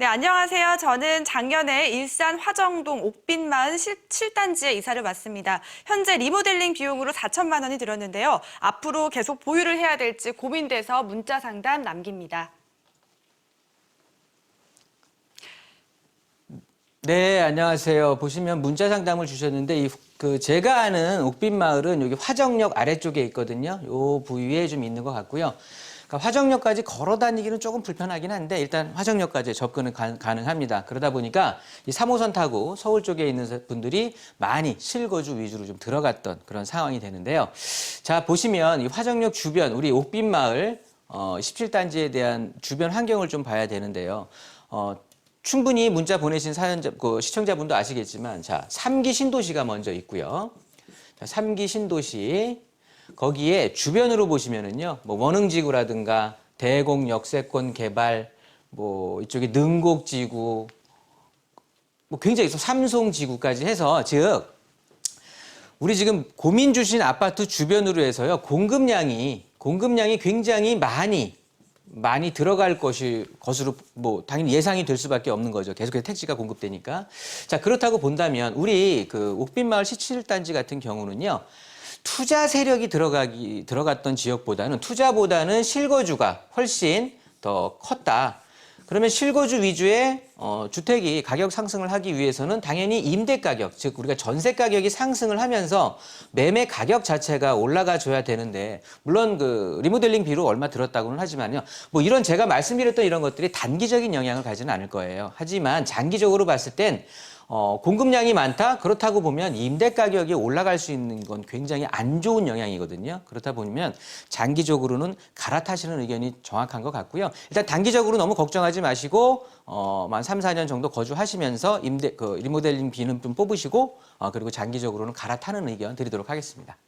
안녕하세요. 저는 작년에 일산 화정동 옥빈마을 7단지에 이사를 왔습니다. 현재 리모델링 비용으로 4천만 원이 들었는데요. 앞으로 계속 보유를 해야 될지 고민돼서 문자 상담 남깁니다. 네, 안녕하세요. 보시면 문자 상담을 주셨는데 이 그 제가 아는 옥빈 마을은 여기 화정역 아래쪽에 있거든요. 요 부위에 좀 있는 것 같고요. 그러니까 화정역까지 걸어 다니기는 조금 불편하긴 한데 일단 화정역까지 접근은 가, 가능합니다. 그러다 보니까 이 3호선 타고 서울 쪽에 있는 분들이 많이 실거주 위주로 좀 들어갔던 그런 상황이 되는데요. 자, 보시면 이 화정역 주변 우리 옥빈 마을 어, 17단지에 대한 주변 환경을 좀 봐야 되는데요. 어, 충분히 문자 보내신 사연자, 그 시청자분도 아시겠지만, 자, 삼기 신도시가 먼저 있고요. 자, 삼기 신도시. 거기에 주변으로 보시면은요, 뭐 원흥지구라든가 대공 역세권 개발, 뭐 이쪽에 능곡지구, 뭐 굉장히 또 삼송지구까지 해서, 즉, 우리 지금 고민 주신 아파트 주변으로 해서요, 공급량이, 공급량이 굉장히 많이 많이 들어갈 것이 것으로 뭐 당연히 예상이 될 수밖에 없는 거죠. 계속해서 택지가 공급되니까. 자 그렇다고 본다면 우리 그 옥빈마을 17단지 같은 경우는요. 투자 세력이 들어가기 들어갔던 지역보다는 투자보다는 실거주가 훨씬 더 컸다. 그러면 실거주 위주의 어, 주택이 가격 상승을 하기 위해서는 당연히 임대 가격, 즉 우리가 전세 가격이 상승을 하면서 매매 가격 자체가 올라가 줘야 되는데 물론 그 리모델링 비로 얼마 들었다고는 하지만요. 뭐 이런 제가 말씀드렸던 이런 것들이 단기적인 영향을 가지는 않을 거예요. 하지만 장기적으로 봤을 땐 어, 공급량이 많다? 그렇다고 보면 임대 가격이 올라갈 수 있는 건 굉장히 안 좋은 영향이거든요. 그렇다 보면 장기적으로는 갈아타시는 의견이 정확한 것 같고요. 일단 단기적으로 너무 걱정하지 마시고, 어, 만 3, 4년 정도 거주하시면서 임대, 그, 리모델링 비는 좀 뽑으시고, 어, 그리고 장기적으로는 갈아타는 의견 드리도록 하겠습니다.